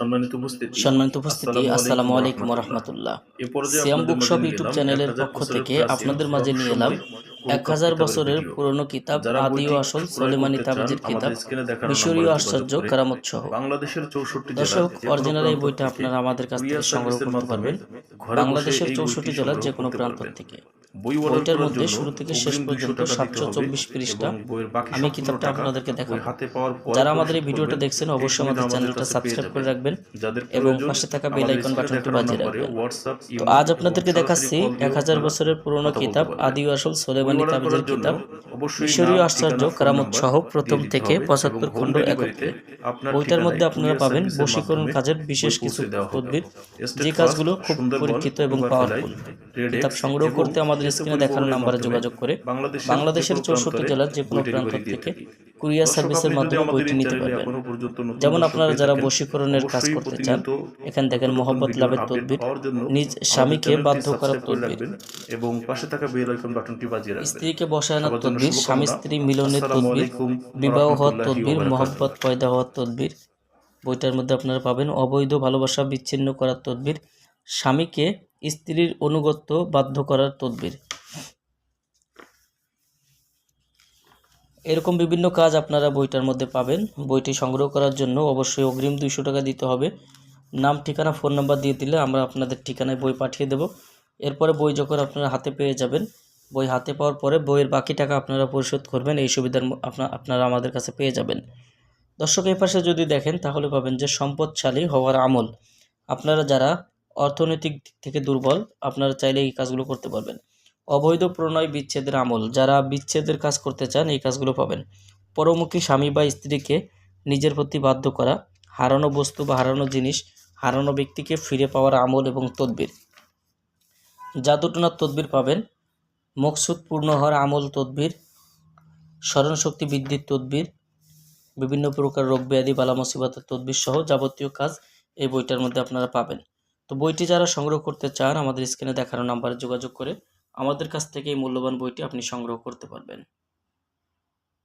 সম্মানিত উপস্থিতি। সম্মানিত উপস্থিতি আসসালামু আলাইকুম রহমতুল্লাহ। সিয়াম বুকশপ ইউটিউব চ্যানেলের পক্ষ থেকে আপনাদের মাঝে নিয়ে এলাম এক হাজার বছরের। পুরনো কিতাব আদি ও আসল সোলেমানি তাবিজের কিতাব মিশরীয় আশ্চর্য কারামত সহ। বাংলাদেশের চৌষট্টি দর্শক অরিজিনাল এই বইটা আপনারা আমাদের কাছ থেকে সংগ্রহ করতে পারবেন। বাংলাদেশের চৌষট্টি জেলার যে কোনো প্রান্ত থেকে। বই বইটার মধ্যে শুরু থেকে শেষ পর্যন্ত সাতশো চব্বিশ পৃষ্ঠা। আমি কিতাবটা আপনাদেরকে দেখাবো? হাতে পাওয়ার যারা আমাদের এই ভিডিওটা দেখছেন অবশ্যই আমাদের চ্যানেলটা সাবস্ক্রাইব করে রাখবেন এবং পাশে থাকা বেল আইকন বাটনটি বাজিয়ে রাখবেন। তো আজ আপনাদেরকে দেখাচ্ছি এক হাজার বছরের পুরনো কিতাব। আদি আসল সোলেমানি তাবিজের কিতাব। অবশ্যই মিশরীয় আশ্চর্য কারামত সহ প্রথম থেকে পঁচাত্তর খণ্ড একত্রে বইটার মধ্যে আপনারা পাবেন বশীকরণ কাজের বিশেষ কিছু State যে কাজগুলো খুব পরীক্ষিত এবং পাওয়ারফুল কিতাব সংগ্রহ করতে আমাদের যেহেতু স্ক্রিনে দেখানো নাম্বারে যোগাযোগ করে বাংলাদেশের চৌষট্টি জেলার যে কোনো প্রান্ত থেকে কুরিয়ার সার্ভিসের মাধ্যমে বইটি নিতে পারবেন। যেমন আপনারা যারা বশীকরণের কাজ করতে চান এখান দেখেন ভিডিওর লাভের তদবির নিজ স্বামীকে বাধ্য করার তদবির। এবং পাশে থাকা বেল আইকন বাটনটি বাজিয়ে রাখবেন। স্ত্রীকে বসায়নার তদবির স্বামী স্ত্রী মিলনের তদবির বিবাহ হওয়ার ওয়া তদবির ওয়া পয়দা হওয়ার তদবির। বইটার মধ্যে আপনারা পাবেন অবৈধ ভালোবাসা বিচ্ছিন্ন করার তদবির স্বামীকে স্ত্রীর অনুগত্য বাধ্য করার তদবির। এরকম বিভিন্ন কাজ আপনারা বইটার মধ্যে পাবেন। বইটি সংগ্রহ করার জন্য অবশ্যই অগ্রিম দুইশো টাকা দিতে হবে। নাম, ঠিকানা, ফোন নাম্বার দিয়ে দিলে আমরা আপনাদের ঠিকানায় বই পাঠিয়ে দেব। এরপরে বই যখন আপনারা হাতে পেয়ে যাবেন, বই হাতে পাওয়ার পরে বইয়ের বাকি টাকা আপনারা পরিশোধ করবেন, এই সুবিধার আপনারা আমাদের কাছে পেয়ে যাবেন। দর্শক, এই পাশে যদি দেখেন, তাহলে পাবেন যে সম্পদশালী হওয়ার আমল। আপনারা যারা অর্থনৈতিক দিক থেকে দুর্বল, আপনারা চাইলে এই কাজগুলো করতে পারবেন। অবৈধ প্রণয় বিচ্ছেদের আমল, যারা বিচ্ছেদের কাজ করতে চান, এই কাজগুলো পাবেন। পরমুখী স্বামী বা স্ত্রীকে নিজের প্রতি বাধ্য করা, হারানো বস্তু বা হারানো জিনিস, হারানো ব্যক্তিকে ফিরে পাওয়ার আমল এবং তদবির। জাদুটনার তদবির পাবেন মকসুদ পূর্ণ হওয়ার আমল তদবির, স্মরণশক্তি বৃদ্ধির তদবির, বিভিন্ন প্রকার রোগ ব্যাধি বালা মুসিবতের তদবির সহ যাবতীয় কাজ এই বইটার মধ্যে আপনারা পাবেন। তো বইটি যারা সংগ্রহ করতে চান, আমাদের স্ক্রিনে দেখানো নাম্বারে যোগাযোগ করে আমাদের কাছ থেকে এই মূল্যবান বইটি আপনি সংগ্রহ করতে পারবেন।